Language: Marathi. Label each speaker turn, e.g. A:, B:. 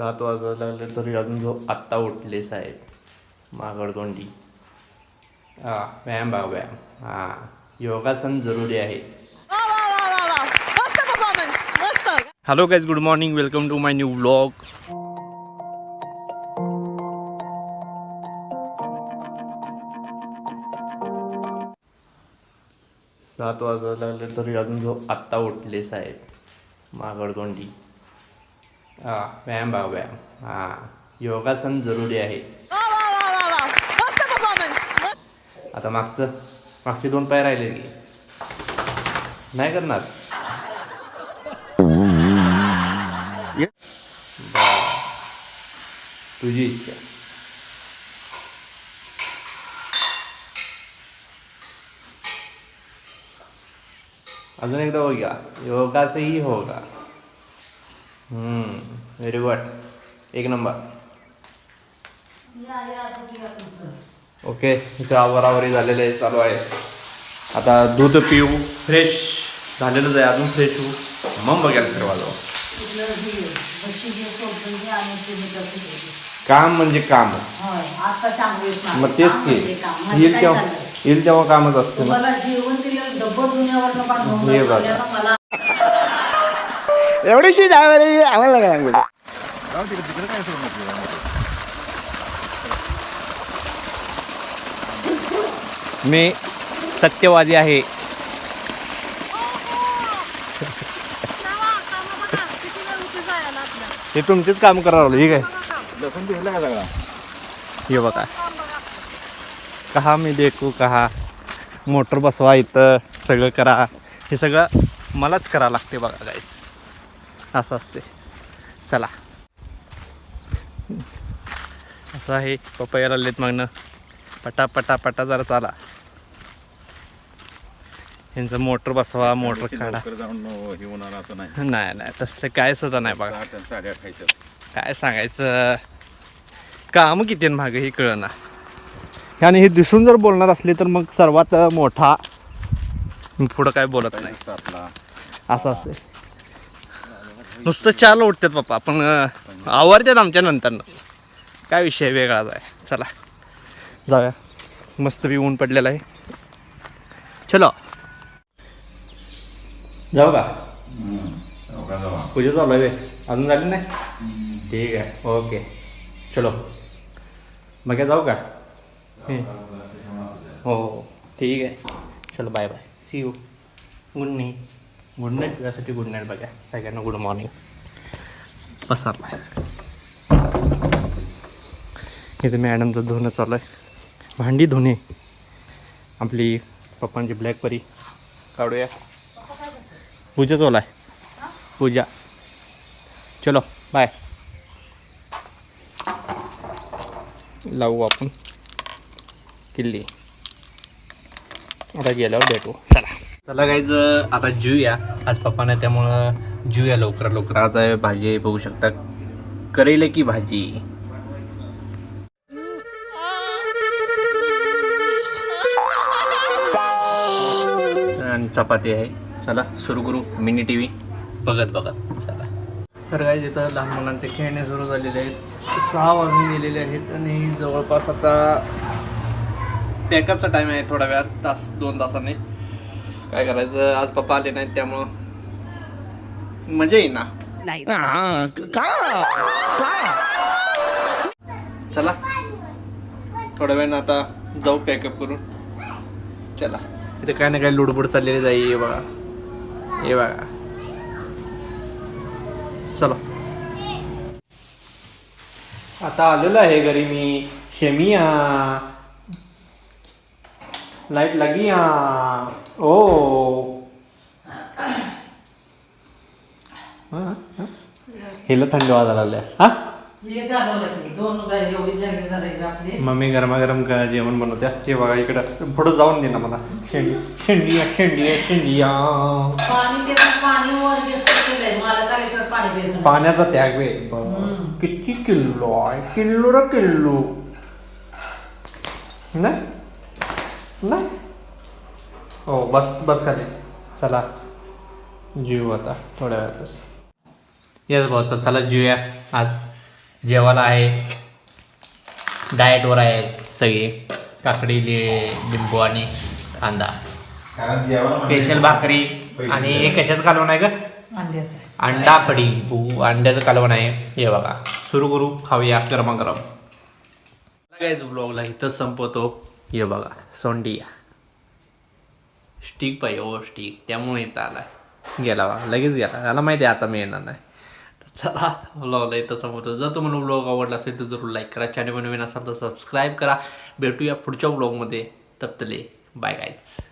A: सात वाजायला लागले तरी अजून जो आत्ता उठले साहेब मागडतोंडी हा व्यायाम बा व्यायाम. हा योगासन जरुरी आहे. Hello guys good morning welcome to my new vlog सात वाजायला लागले तरी अजून जो आत्ता उठले साहेब मागडतोंडी व्यायाम बा व्यायाम. हा योगासन जरुरी आहे.
B: वा वा वा वा वा. मस्त परफॉर्मन्स
A: आता मागचं मागचे दोन पाय राहिले की. नाही करणार. तुझी इच्छा. अजून एकदा हो गया योगा से ही होगा. व्हेरी गुड एक नंबर ओके इथं आवरावरी झालेलं आहे चालू आहे. आता दूध पिऊ फ्रेश झालेलंच आहे अजून फ्रेश होऊ. मग बघायला फिरवा जाऊ. काम म्हणजे काम. मग तेच की येईल तेव्हा येईल तेव्हा कामच असते ना.
C: एवढीशी जावे आम्हाला काय सांगू
A: मी सत्यवादी आहे. हे तुमचेच काम करावं लागलं ठीक आहे
C: लसूण दिसला का सगळा
A: हे बघा. कहा मी देखू कहा? मोटर बसवा इथं सगळं करा. हे सगळं मलाच करावं लागते बघा गाईच असं असते. चला. असं आहे पपया आलेत मागणं पटा पटा पटा जरा चाला. यांचं मोटर बसवा मोटर काढा.
C: हे नाही.
A: नाही नाही तसलं काय सुद्धा नाही बघा. काय सांगायचं? काम किती मागं हे कळना. आणि हे दिसून जर बोलणार असले तर मग सर्वात मोठा पुढं काय बोलत नाही.
C: आपला
A: असं असते नुसतं चार उठतात पप्पा पण आवरतात आवडतात आमच्या नंतरनंच. काय विषय वेगळाच आहे. चला. जाऊया. मस्त बी ऊन पडलेलं आहे. चलो. जाऊ का? पूजा चालू आहे अजून झाली नाही? ठीक आहे. ओके. चलो. मग काय जाऊ का? हो. हो ठीक आहे. चलो bye bye see you good night good night तुझ्यासाठी गुड नाईट बघा सगळ्यांना गुड मॉर्निंग पसारला इथे मॅडमचं धुणं चालू आहे. भांडी धुणे. आपली पप्पांची ब्लॅक परी. काढूया. पूजा चालू आहे. पूजा. चलो बाय लावू आपण. किल्ली. आता गेल्यावर भेटू. चला. चला गाईज आता जेऊया. आज पप्पा नाही त्यामुळं जेऊया लवकर लवकर. आज आहे भाजी बघू शकता. करेल की भाजी? आणि चपाती आहे. चला सुरू करू. मिनी टी व्ही बघत बघत. चला. तर काय इथं लहान मुलांचे खेळणे सुरू झालेले आहेत. सहा वाजून गेलेले आहेत आणि जवळपास आता पॅकअपचा टाईम आहे थोडा वेळात तास दोन तासाने. काय करायचं? आज पप्पा आले नाहीत त्यामुळं मजा येईल ना चला. थोड्या वेळानं आता जाऊ पॅकअप करून. चला. इथे काय ना काय लुडबुड चाललेली जाई हे बघा. हे बघा. चलो. आता आलेलो आहे घरी मी शेमिया लाइट लगी या? ओ. हिला थंड वाजायला लागल्या. हा?
D: हे
A: मम्मी गरमागरम जेवण बनवत्या. ते बघा इकडं. पुढं जाऊन दे ना मला. शेंडी शेंडिया शेंडिया शेंडिया. पाण्याचा त्याग वे किती किल्लो आहे. किल्लो र किल्लो. नाही? नाही हो बस बस खाली. चला. जीव आता थोड्या वेळातच. येस भाऊ तर चला जीवया. आज जेवायला आहे. डाएटवर आहे सगळे. काकडी लि- लिंबू आणि कांदा. स्पेशल भाकरी. आणि हे कशाचं कालवण आहे का
D: अंड्याचं.
A: अंडा कढी भू अंड्याचं कालवण आहे. हे बघा. सुरू करू खाऊया गरम गरम काहीच ब्लॉगला इथं संपवतो. हे बघा सोंडिया. स्टिक पाहिजे ओ स्टिक. त्यामुळे इथं आला गेला बा लगेच गेला. त्याला माहिती आहे आता मी येणार नाही. तर चला ब्लॉगला इथं संपवतो जर तुम्हाला ब्लॉग आवडला असेल तर जरूर लाईक करा. चॅनल नवीन असाल तर सबस्क्राईब करा. भेटूया पुढच्या ब्लॉगमध्ये तप्तले बाय गाईज